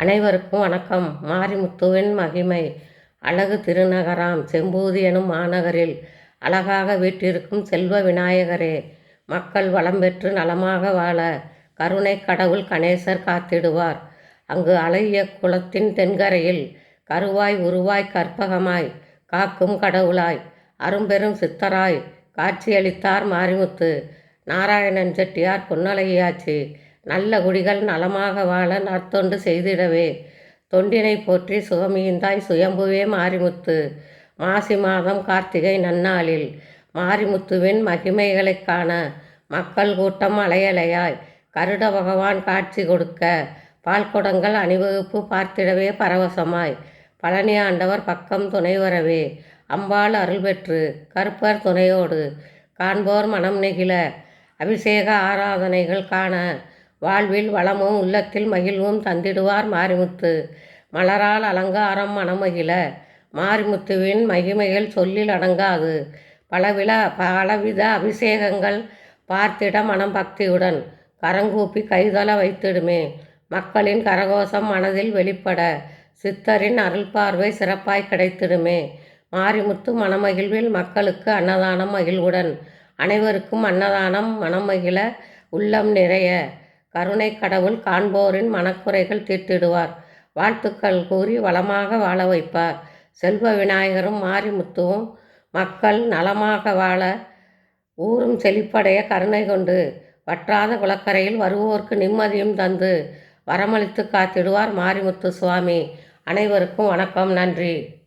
அனைவருக்கும் வணக்கம். மாரிமுத்துவின் மகிமை. அழகு திருநகராம். செம்பூதி எனும் மாநகரில் அழகாக வீற்றிருக்கும் செல்வ விநாயகரே மக்கள் வளம் பெற்று நலமாக வாழ கருணை கடவுள் கணேசர் காத்திடுவார். அங்கு அழகிய குளத்தின் தென்கரையில் கருவாய் உருவாய் கற்பகமாய் காக்கும் கடவுளாய் அரும்பெரும் சித்தராய் காட்சியளித்தார் மாரிமுத்து. நாராயணன் செட்டியார் பொன்னழகியாச்சி நல்ல குடிகள் நலமாக வாழ நற்தொண்டு செய்திடவே. தொண்டினை போற்றி சுகமியுந்தாய் சுயம்புவே மாரிமுத்து. மாசி மாதம் கார்த்திகை நன்னாளில் மாரிமுத்துவின் மகிமைகளைக் காண மக்கள் கூட்டம் அலையலையாய். கருட பகவான் காட்சி கொடுக்க பால்குடங்கள் அணிவகுப்பு பார்த்திடவே பரவசமாய். பழனி ஆண்டவர் பக்கம் துணை வரவே. அம்பாள் அருள் பெற்று கருப்பர் துணையோடு காண்போர் மனம் நெகிழ. அபிஷேக ஆராதனைகள் காண வாழ்வில் வளமும் உள்ளத்தில் மகிழ்வும் தந்திடுவார் மாரிமுத்து. மலரால் அலங்காரம் மனமகிழ மாரிமுத்துவின் மகிமைகள் சொல்லில் அடங்காது. பலவில பலவித அபிஷேகங்கள் பார்த்திட மனம் பக்தியுடன் கரங்கூப்பி கைதள வைத்திடுமே. மக்களின் கரகோஷம் மனதில் வெளிப்பட சித்தரின் அருள் பார்வை சிறப்பாய் கிடைத்திடுமே. மாரிமுத்து மனமகிழ்வில் மக்களுக்கு அன்னதானம் மகிழ்வுடன் அனைவருக்கும் அன்னதானம் மனமகிழ உள்ளம் நிறைய. கருணை கடவுள் காண்போரின் மனக்குறைகள் தீர்த்திடுவார் வாழ்த்துக்கள் கூறி வளமாக வாழ வைப்பார். செல்வ விநாயகரும் மாரிமுத்துவும் மக்கள் நலமாக வாழ ஊரும் செழிப்படைய கருணை கொண்டு வற்றாத குளக்கரையில் வருவோர்க்கு நிம்மதியும் தந்து வரமளித்து காத்திடுவார் மாரிமுத்து சுவாமி. அனைவருக்கும் வணக்கம். நன்றி.